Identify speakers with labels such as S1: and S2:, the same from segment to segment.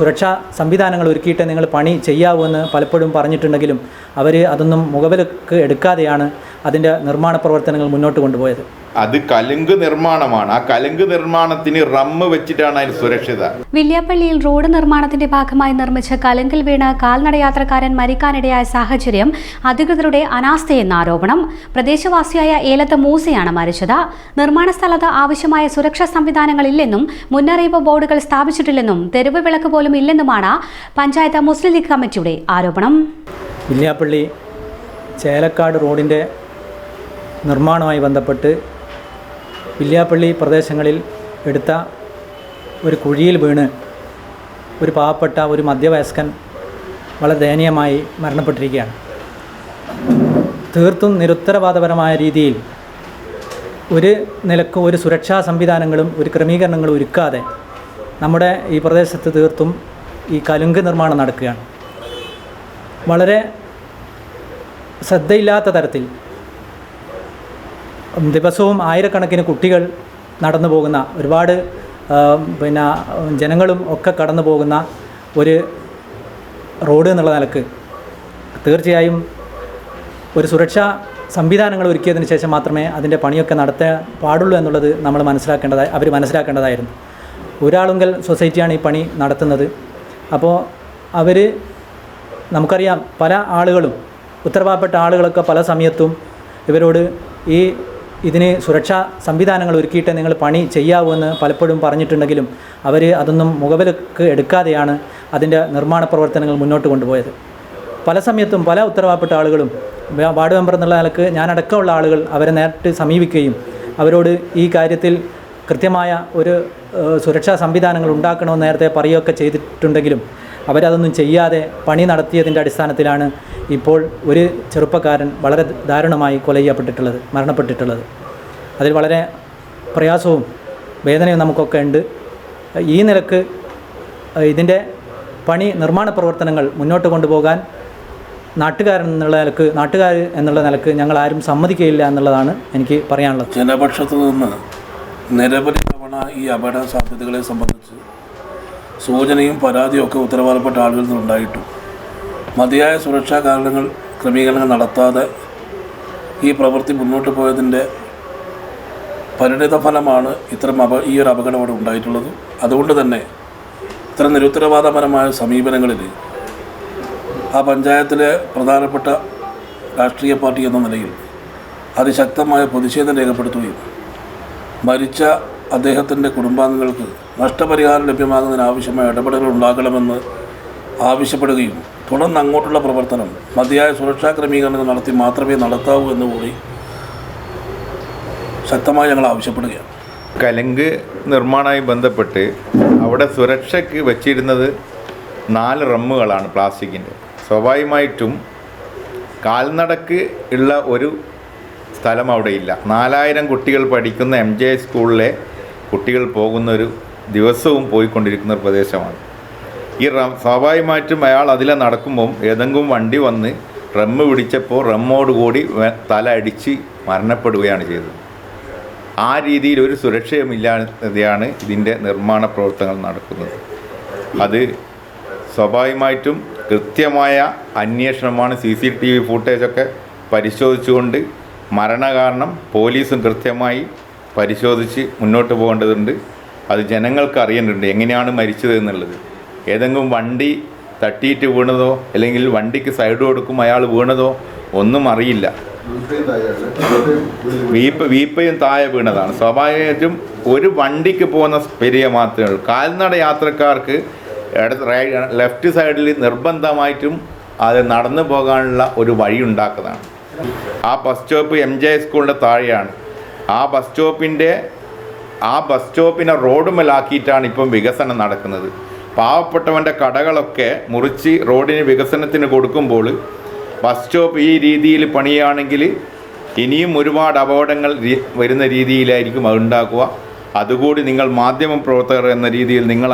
S1: സുരക്ഷാ സംവിധാനങ്ങൾ ഒരുക്കിയിട്ട് നിങ്ങൾ പണി ചെയ്യാവൂ എന്ന് പലപ്പോഴും പറഞ്ഞിട്ടുണ്ടെങ്കിലും അവർ അതൊന്നും മുഖവിലക്ക് എടുക്കാതെയാണ് അതിന്റെ നിർമ്മാണ പ്രവർത്തനങ്ങൾ മുന്നോട്ട് കൊണ്ടുപോയത്.
S2: അത് കലുങ്ക് നിർമ്മാണമാണ്. ആ കലുങ്ക് നിർമ്മാണത്തിന് റമ്മ് വെച്ചിട്ടാണ് അതിന് സുരക്ഷിത.
S3: വില്യാപ്പള്ളിയിൽ റോഡ് നിർമ്മാണത്തിന്റെ ഭാഗമായി നിർമ്മിച്ച കലുങ്കിൽ വീണ് കാൽനടയാത്രക്കാരൻ മരിക്കാനിടയായ സാഹചര്യം അധികൃതരുടെ അനാസ്ഥയെന്ന ആരോപണം. പ്രദേശവാസിയായ ഏലത്ത് മൂസയാണ് മരിച്ചത്. നിർമ്മാണ സ്ഥലത്ത് ആവശ്യമായ സുരക്ഷാ സംവിധാനങ്ങളില്ലെന്നും മുന്നറിയിപ്പ് ബോർഡുകൾ സ്ഥാപിച്ചിട്ടില്ലെന്നും തെരുവ് വിളക്ക് പോലും ഇല്ലെന്നുമാണ് പഞ്ചായത്ത് മുസ്ലിം ലീഗ് കമ്മിറ്റിയുടെ ആരോപണം.
S1: വില്യാപ്പള്ളി ചേലക്കാട് റോഡിന്റെ നിർമ്മാണവുമായി ബന്ധപ്പെട്ട് വില്യാപ്പള്ളി പ്രദേശങ്ങളിൽ എടുത്ത ഒരു കുഴിയിൽ വീണ് ഒരു പാവപ്പെട്ട ഒരു മധ്യവയസ്കൻ വളരെ ദയനീയമായി മരണപ്പെട്ടിരിക്കുകയാണ്. തീർത്തും നിരുത്തരവാദപരമായ രീതിയിൽ ഒരു നിലയ്ക്ക് ഒരു സുരക്ഷാ സംവിധാനങ്ങളും ഒരു ക്രമീകരണങ്ങളും ഒരുക്കാതെ നമ്മുടെ ഈ പ്രദേശത്ത് തീർത്തും ഈ കലുങ്ക് നിർമ്മാണം നടക്കുകയാണ്. വളരെ ശ്രദ്ധയില്ലാത്ത തരത്തിൽ ദിവസവും ആയിരക്കണക്കിന് കുട്ടികൾ നടന്നു പോകുന്ന ഒരുപാട് പിന്നെ ജനങ്ങളും ഒക്കെ കടന്നു പോകുന്ന ഒരു റോഡ് എന്നുള്ള നിലയ്ക്ക് തീർച്ചയായും ഒരു സുരക്ഷാ സംവിധാനങ്ങൾ ഒരുക്കിയതിന് ശേഷം മാത്രമേ അതിന്റെ പണിയൊക്കെ നടത്താൻ പാടുള്ളൂ എന്നുള്ളത് നമ്മൾ മനസ്സിലാക്കേണ്ടതായി അവർ മനസ്സിലാക്കേണ്ടതായിരുന്നു. ഒരാളുങ്കൽ സൊസൈറ്റിയാണ് ഈ പണി നടത്തുന്നത്. അപ്പോൾ അവർ നമുക്കറിയാം പല ആളുകളും ഉത്തരവാദപ്പെട്ട ആളുകളൊക്കെ പല സമയത്തും ഇവരോട് ഈ ഇതിന് സുരക്ഷാ സംവിധാനങ്ങൾ ഒരുക്കിയിട്ട് നിങ്ങൾ പണി ചെയ്യാവൂ എന്ന് പലപ്പോഴും പറഞ്ഞിട്ടുണ്ടെങ്കിലും അവർ അതൊന്നും മുഖവിലക്ക് എടുക്കാതെയാണ് അതിന്റെ നിർമ്മാണ പ്രവർത്തനങ്ങൾ മുന്നോട്ട് കൊണ്ടുപോയത്. പല സമയത്തും പല ഉത്തരവാദപ്പെട്ട ആളുകളും വാർഡ് മെമ്പർ എന്നുള്ള നിലയ്ക്ക് ഞാനടക്കമുള്ള ആളുകൾ അവരെ നേരിട്ട് സമീപിക്കുകയും അവരോട് ഈ കാര്യത്തിൽ കൃത്യമായ ഒരു സുരക്ഷാ സംവിധാനങ്ങൾ ഉണ്ടാക്കണമെന്ന് നേരത്തെ പറയുകയൊക്കെ ചെയ്തിട്ടുണ്ടെങ്കിലും അവരതൊന്നും ചെയ്യാതെ പണി നടത്തിയതിന്റെ അടിസ്ഥാനത്തിലാണ് ഇപ്പോൾ ഒരു ചെറുപ്പക്കാരൻ വളരെ ദാരുണമായി കൊല ചെയ്യപ്പെട്ടിട്ടുള്ളത് മരണപ്പെട്ടിട്ടുള്ളത്. അതിൽ വളരെ പ്രയാസവും വേദനയും നമുക്കൊക്കെ ഉണ്ട്. ഈ നിലയ്ക്ക് ഇതിന്റെ പണി നിർമ്മാണ പ്രവർത്തനങ്ങൾ മുന്നോട്ട് കൊണ്ടുപോകാൻ നാട്ടുകാരൻ എന്നുള്ള നിലയ്ക്ക് നാട്ടുകാർ എന്നുള്ള നിലയ്ക്ക് ഞങ്ങൾ ആരും സമ്മതിക്കുകയില്ല എന്നുള്ളതാണ് എനിക്ക് പറയാനുള്ളത്.
S4: ജനപക്ഷത്തു നിന്ന് നിരവധി തവണ ഈ അപകട സാധ്യതകളെ സംബന്ധിച്ച് സൂചനയും പരാതിയും ഒക്കെ ഉത്തരവാദപ്പെട്ട ആളുകളിൽ നിന്നുണ്ടായിട്ടും മതിയായ സുരക്ഷാ കാരണങ്ങൾ ക്രമീകരണങ്ങൾ നടത്താതെ ഈ പ്രവൃത്തി മുന്നോട്ട് പോയതിന്റെ പരിണിത ഫലമാണ് ഇത്തരം അപ ഈ ഒരു അപകടം ഇവിടെ ഉണ്ടായിട്ടുള്ളത്. അതുകൊണ്ട് തന്നെ ഇത്തരം നിരുത്തരവാദപരമായ സമീപനങ്ങളിൽ ആ പഞ്ചായത്തിലെ പ്രധാനപ്പെട്ട രാഷ്ട്രീയ പാർട്ടി എന്ന നിലയിൽ അതിശക്തമായ പ്രതിഷേധം രേഖപ്പെടുത്തുകയും മരിച്ച അദ്ദേഹത്തിന്റെ കുടുംബാംഗങ്ങൾക്ക് നഷ്ടപരിഹാരം ലഭ്യമാകുന്നതിന് ആവശ്യമായ ഇടപെടലുകൾ ഉണ്ടാകണമെന്ന് ആവശ്യപ്പെടുകയും തുടർന്ന് അങ്ങോട്ടുള്ള പ്രവർത്തനം മതിയായ സുരക്ഷാ ക്രമീകരണങ്ങൾ നടത്തി മാത്രമേ നടത്താവൂ എന്നുകൂടി ശക്തമായി ഞങ്ങൾ ആവശ്യപ്പെടുകയാണ്.
S2: കലങ്ക് നിർമ്മാണവുമായി ബന്ധപ്പെട്ട് അവിടെ സുരക്ഷയ്ക്ക് വച്ചിരുന്നത് നാല് റമ്മുകളാണ് പ്ലാസ്റ്റിക്കിന്റെ. സ്വാഭാവികമായിട്ടും കാൽനടക്ക് ഉള്ള ഒരു സ്ഥലം അവിടെ ഇല്ല നാലായിരം കുട്ടികൾ പഠിക്കുന്ന എം ജെ സ്കൂളിലെ കുട്ടികൾ പോകുന്ന ഒരു ദിവസവും പോയിക്കൊണ്ടിരിക്കുന്ന ഒരു പ്രദേശമാണ്. ഈ റം സ്വാഭാവികമായിട്ടും അയാൾ അതിലെ നടക്കുമ്പം ഏതെങ്കിലും വണ്ടി വന്ന് റമ്മ് പിടിച്ചപ്പോൾ റമ്മോട് കൂടി തല അടിച്ച് മരണപ്പെടുകയാണ് ചെയ്തത്. ആ രീതിയിൽ ഒരു സുരക്ഷയുമില്ലാതെയാണ് ഇതിന്റെ നിർമ്മാണ പ്രവർത്തനങ്ങൾ നടക്കുന്നത്. അത് സ്വാഭാവികമായിട്ടും കൃത്യമായ അന്വേഷണമാണ് സി സി ടി വി ഫുട്ടേജൊക്കെ പരിശോധിച്ചുകൊണ്ട് മരണകാരണം പോലീസും കൃത്യമായി പരിശോധിച്ച് മുന്നോട്ട് പോകേണ്ടതുണ്ട്. അത് ജനങ്ങൾക്ക് അറിയേണ്ടതുണ്ട്. എങ്ങനെയാണ് മരിച്ചത് എന്നുള്ളത്. ഏതെങ്കിലും വണ്ടി തട്ടിയിട്ട് വീണതോ അല്ലെങ്കിൽ വണ്ടിക്ക് സൈഡ് കൊടുക്കും അയാൾ വീണതോ ഒന്നും അറിയില്ല. വീപ്പ വീപ്പയും താഴെ വീണതാണ്. സ്വാഭാവികമായിട്ടും ഒരു വണ്ടിക്ക് പോകുന്ന പെരിയ മാത്രമേ ഉള്ളൂ. കാൽനട യാത്രക്കാർക്ക് ലെഫ്റ്റ് സൈഡിൽ നിർബന്ധമായിട്ടും അത് നടന്നു പോകാനുള്ള ഒരു വഴി ഉണ്ടാക്കുന്നതാണ് ആ ബസ് സ്റ്റോപ്പ് എം ജെ സ്കൂളിന്റെ താഴെയാണ്. ആ ബസ് സ്റ്റോപ്പിന്റെ ആ ബസ് സ്റ്റോപ്പിനെ റോഡുമലാക്കിയിട്ടാണ് ഇപ്പം വികസനം നടക്കുന്നത്. പാവപ്പെട്ടവന്റെ കടകളൊക്കെ മുറിച്ച് റോഡിന് വികസനത്തിന് കൊടുക്കുമ്പോൾ ബസ് സ്റ്റോപ്പ് ഈ രീതിയിൽ പണിയാണെങ്കിൽ ഇനിയും ഒരുപാട് അപകടങ്ങൾ വരുന്ന രീതിയിലായിരിക്കും അത് ഉണ്ടാക്കുക. അതുകൂടി നിങ്ങൾ മാധ്യമ പ്രവർത്തകർ എന്ന രീതിയിൽ നിങ്ങൾ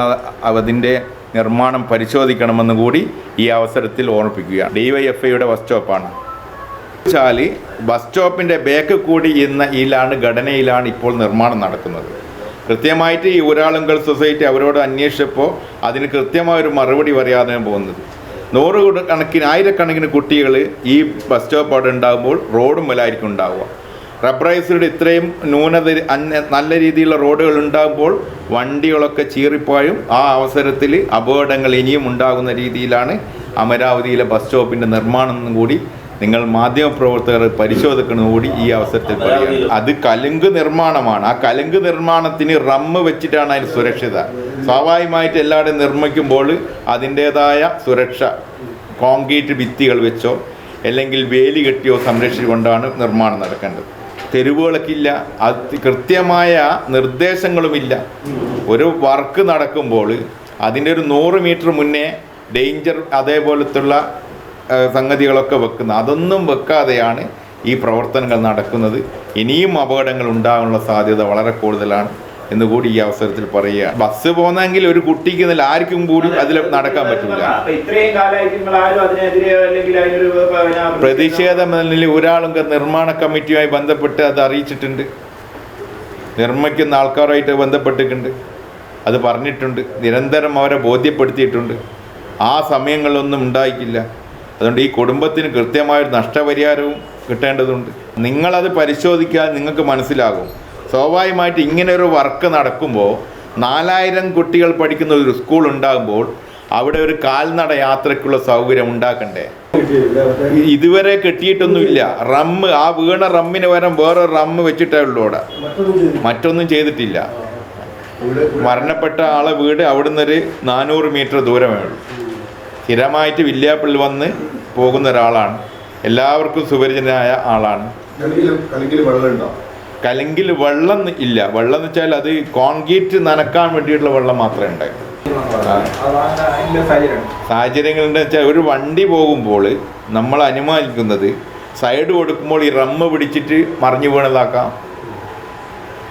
S2: അതിന്റെ നിർമ്മാണം പരിശോധിക്കണമെന്ന് കൂടി ഈ അവസരത്തിൽ ഓർമ്മിപ്പിക്കുകയാണ്. ഡി വൈ എഫ് ഐയുടെ ബസ് സ്റ്റോപ്പാണ് വെച്ചാൽ ബസ് സ്റ്റോപ്പിന്റെ ബേക്ക് കൂടി എന്ന ഇതിലാണ് ഘടനയിലാണ് ഇപ്പോൾ നിർമ്മാണം നടക്കുന്നത്. കൃത്യമായിട്ട് ഈ ഊരാളുങ്കൽ സൊസൈറ്റി അവരോട് അന്വേഷിച്ചപ്പോൾ അതിന് കൃത്യമായ ഒരു മറുപടി പറയാതെ പോകുന്നത്. നൂറ് കണക്കിന് ആയിരക്കണക്കിന് കുട്ടികൾ ഈ ബസ് സ്റ്റോപ്പ് അവിടെ ഉണ്ടാകുമ്പോൾ റോഡും മുതലായിരിക്കും ഉണ്ടാവുക. റബ്ബറൈസ്ഡ് ഇത്രയും ന്യൂനത നല്ല രീതിയിലുള്ള റോഡുകൾ ഉണ്ടാകുമ്പോൾ വണ്ടികളൊക്കെ ചീറിപ്പോയും ആ അവസരത്തിൽ അപകടങ്ങൾ ഇനിയും ഉണ്ടാകുന്ന രീതിയിലാണ് അമരാവതിയിലെ ബസ് സ്റ്റോപ്പിന്റെ നിർമ്മാണം കൂടി നിങ്ങൾ മാധ്യമപ്രവർത്തകർ കൂടി ഈ അവസരത്തിൽ പറയുക അത് കലുങ്ക് നിർമ്മാണമാണ്. ആ കലുങ്ക് നിർമ്മാണത്തിന് റമ്മ് വെച്ചിട്ടാണ് അതിന് സുരക്ഷിത. സ്വാഭാവികമായിട്ട് എല്ലാവരും നിർമ്മിക്കുമ്പോൾ അതിന്റേതായ സുരക്ഷ. കോൺക്രീറ്റ് ഭിത്തികൾ വെച്ചോ അല്ലെങ്കിൽ വേലി കെട്ടിയോ സംരക്ഷിച്ചുകൊണ്ടാണ് നിർമ്മാണം നടക്കേണ്ടത്. തെരുവുകളൊക്കില്ല അത് കൃത്യമായ നിർദ്ദേശങ്ങളുമില്ല. ഒരു വർക്ക് നടക്കുമ്പോൾ അതിന്റെ ഒരു നൂറ് മീറ്റർ മുന്നേ ഡേഞ്ചർ അതേപോലത്തുള്ള സംഗതികളൊക്കെ വെക്കുന്ന. അതൊന്നും വെക്കാതെയാണ് ഈ പ്രവർത്തനങ്ങൾ നടക്കുന്നത്. ഇനിയും അപകടങ്ങൾ ഉണ്ടാകാനുള്ള സാധ്യത വളരെ കൂടുതലാണ് എന്ന് എന്നുകൂടി ഈ അവസരത്തിൽ പറയുക ബസ് പോകുന്നെങ്കിൽ ഒരു കുട്ടിക്ക് എന്നല്ല ആർക്കും കൂടി അതിൽ നടക്കാൻ പറ്റില്ല പ്രതിഷേധം എന്നതിൽ ഒരാളും നിർമ്മാണ കമ്മിറ്റിയുമായി ബന്ധപ്പെട്ട് അത് അറിയിച്ചിട്ടുണ്ട്. നിർമ്മിക്കുന്ന ആൾക്കാരുമായിട്ട് ബന്ധപ്പെട്ടിട്ടുണ്ട്. അത് പറഞ്ഞിട്ടുണ്ട്. നിരന്തരം അവരെ ബോധ്യപ്പെടുത്തിയിട്ടുണ്ട്. ആ സമയങ്ങളിലൊന്നും ഉണ്ടായിക്കില്ല അതുകൊണ്ട് ഈ കുടുംബത്തിന് കൃത്യമായൊരു നഷ്ടപരിഹാരവും കിട്ടേണ്ടതുണ്ട്. നിങ്ങളത് പരിശോധിക്കാൻ നിങ്ങൾക്ക് മനസ്സിലാകും. സ്വാഭാവികമായിട്ട് ഇങ്ങനെ ഒരു വർക്ക് നടക്കുമ്പോൾ നാലായിരം കുട്ടികൾ പഠിക്കുന്ന ഒരു സ്കൂൾ ഉണ്ടാകുമ്പോൾ അവിടെ ഒരു കാൽനട യാത്രയ്ക്കുള്ള സൗകര്യം ഉണ്ടാക്കണ്ടേ? ഇതുവരെ കെട്ടിയിട്ടൊന്നുമില്ല. റമ്മ് ആ വീണ റമ്മിന് പകരം വേറെ റമ്മ് വെച്ചിട്ടേ ഉള്ളൂ അവിടെ. മറ്റൊന്നും ചെയ്തിട്ടില്ല. മരണപ്പെട്ട ആളെ വീട് അവിടുന്ന് ഒരു നാനൂറ് മീറ്റർ ദൂരമേ ഉള്ളൂ. സ്ഥിരമായിട്ട് വില്യാപ്പിള്ളി വന്ന് പോകുന്ന ഒരാളാണ്. എല്ലാവർക്കും സുപരിചിതനായ ആളാണ്.
S5: കലങ്കിൽ വെള്ളം
S2: ഇല്ല. വെള്ളം എന്ന് വെച്ചാൽ അത് കോൺക്രീറ്റ് നനക്കാൻ വേണ്ടിയിട്ടുള്ള വെള്ളം മാത്രമേ ഉണ്ടായി സാഹചര്യങ്ങളുണ്ട് വെച്ചാൽ ഒരു വണ്ടി പോകുമ്പോൾ നമ്മൾ അനുമാനിക്കുന്നത് സൈഡ് കൊടുക്കുമ്പോൾ ഈ റമ്മ് പിടിച്ചിട്ട് മറിഞ്ഞു വീണതാക്കാം.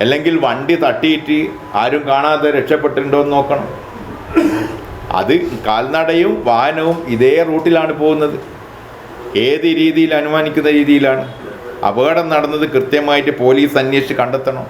S2: അല്ലെങ്കിൽ വണ്ടി തട്ടിയിട്ട് ആരും കാണാതെ രക്ഷപ്പെട്ടിട്ടുണ്ടോ എന്ന് നോക്കണം. അത് കാൽനടയും വാഹനവും ഇതേ റൂട്ടിലാണ് പോകുന്നത്. ഏത് രീതിയിൽ അനുമാനിക്കുന്ന രീതിയിലാണ്? അപകടം നടന്നത് കൃത്യമായിട്ട് പോലീസ് അന്വേഷിച്ച് കണ്ടെത്തണം.